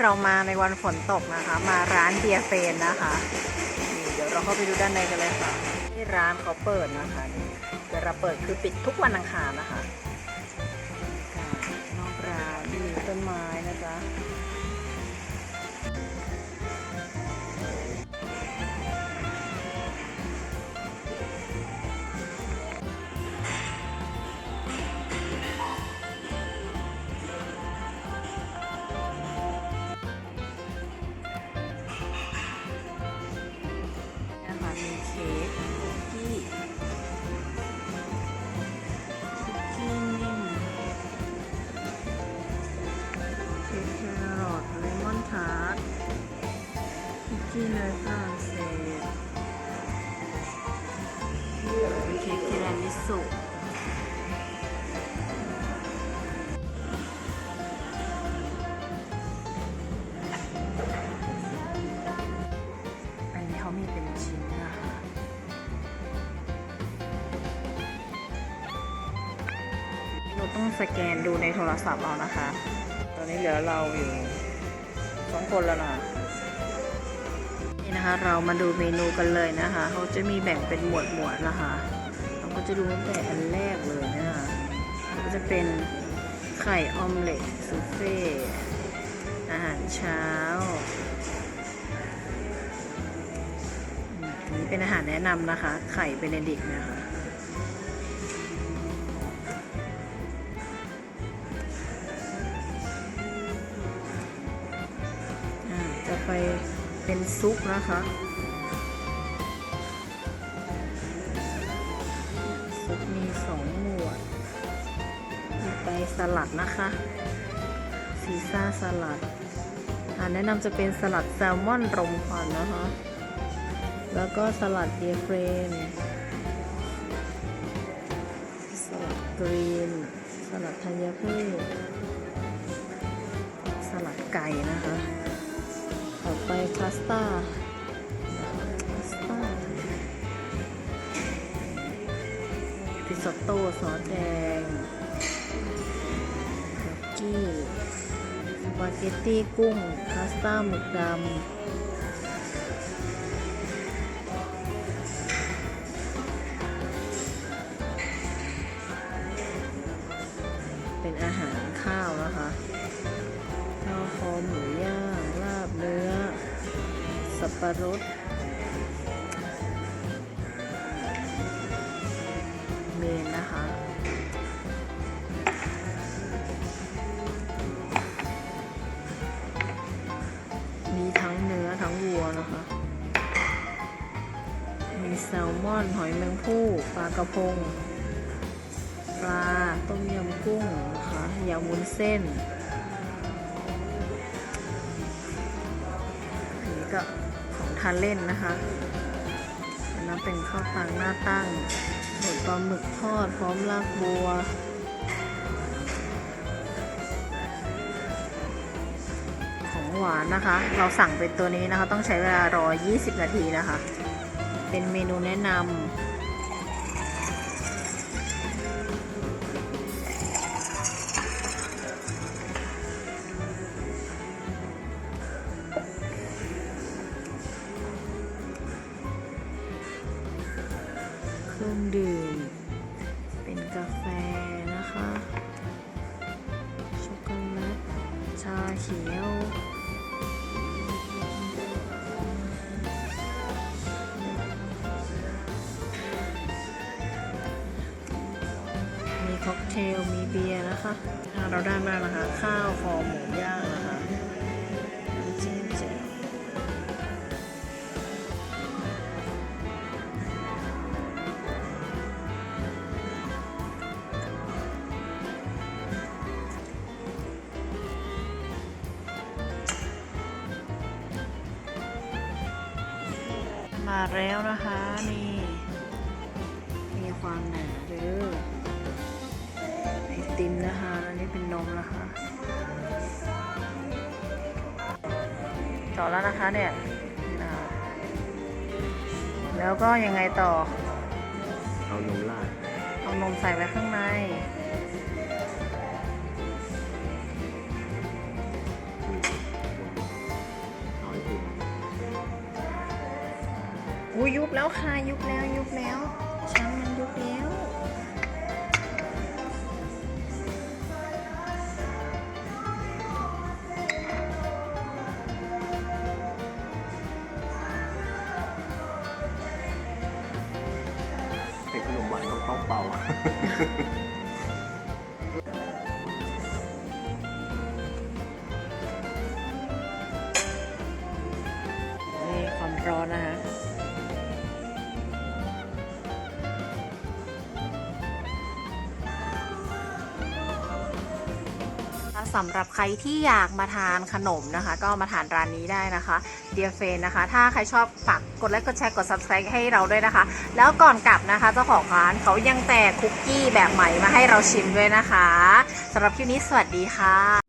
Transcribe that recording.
เรามาในวันฝนตกนะคะ มาร้านเบียร์เฟนนะคะนี่เดี๋ยวเราเข้าไปดูด้านในกันเลยค่ะ ที่ร้านเขาเปิดนะคะนี่เวลาเปิดคือปิดทุกวันอังคารนะคะนอกร้านมีต้นไม้นะจ๊ะนะคะ ฝรั่งเศสมีเค้กทีรามิสุอันนี้เขามีเป็นชิ้นนะคะเราต้องสแกนดูในโทรศัพท์เรานะคะ ตอนนี้เหลือเราอยู่สองคนแล้วนะ เรามาดูเมนูกันเลยนะคะ เขาจะมีแบ่งเป็นหมวดหมวดนะคะเราก็จะดูตั้งแต่อันแรกเลยนะคะก็จะเป็นไข่ออมเล็ตซูเฟ่อาหารเช้าอันนี้เป็นอาหารแนะนำนะคะ ไข่เบเนดิกนะคะจะไป เป็นซุปนะคะซุปมีสองหมวดมีไปสลัดนะคะซีซ่าสลัดอ่าแนะนำจะเป็นสลัดแซลมอนรมควันนะคะ แล้วก็สลัดเดียเฟรนสลัดกรีน สลัดธัญพืชสลัดไก่นะคะ ไปพาสต้าพาสต้าริซอตโต้ซอสแดงคุกกี้สปาเกตตี้กุ้ง พาสต้าหมึกดำ สับปะรด เมนนะคะ มีทั้งเนื้อทั้งวัวนะคะ มีแซลมอน หอยแมงภู่ปลากระพง ปลา ต้มยำกุ้งนะคะยำวุ้นเส้นอันนี้ก็ ทานเล่นนะคะอันนั้นเป็นข้าวตังหน้าตั้งส่วนปลาหมึกทอดพร้อมลากบัวของหวานนะคะ เราสั่งเป็นตัวนี้นะคะ ต้องใช้เวลารอ 20 นาทีนะคะ เป็นเมนูแนะนำ ดื่ม เป็นกาแฟนะคะ ช็อกโกแลต ชาเขียว มีค็อกเทล มีเบียร์นะคะอ่าเราได้มาแล้วนะคะ ข้าวคอหมูย่างนะคะ มาแล้วนะคะนี่มีความหนาเด้อไอติมนะคะอันนี้เป็นนมนะคะต่อแล้วนะคะเนี่ยอ่าแล้วก็ยังไงต่อ เอานมราดเอานมใส่ไว้ข้างใน อุ้ยยุบแล้วค่ะยุบแล้วยุบแล้วชั้นมันยุบแล้วเป็นขนมหวานต้องต้องเป่านี่ความร้อนนะคะ สำหรับใครที่อยากมาทานขนมนะคะ ก็มาทานร้านนี้ได้นะคะเดียเฟนนะคะ ถ้าใครชอบฝากกดไลค์กดแชร์กด subscribe ให้เราด้วยนะคะ แล้วก่อนกลับนะคะเจ้าของร้านเขายังแจกคุกกี้แบบใหม่มาให้เราชิมด้วยนะคะสำหรับคลิปนี้สวัสดีค่ะ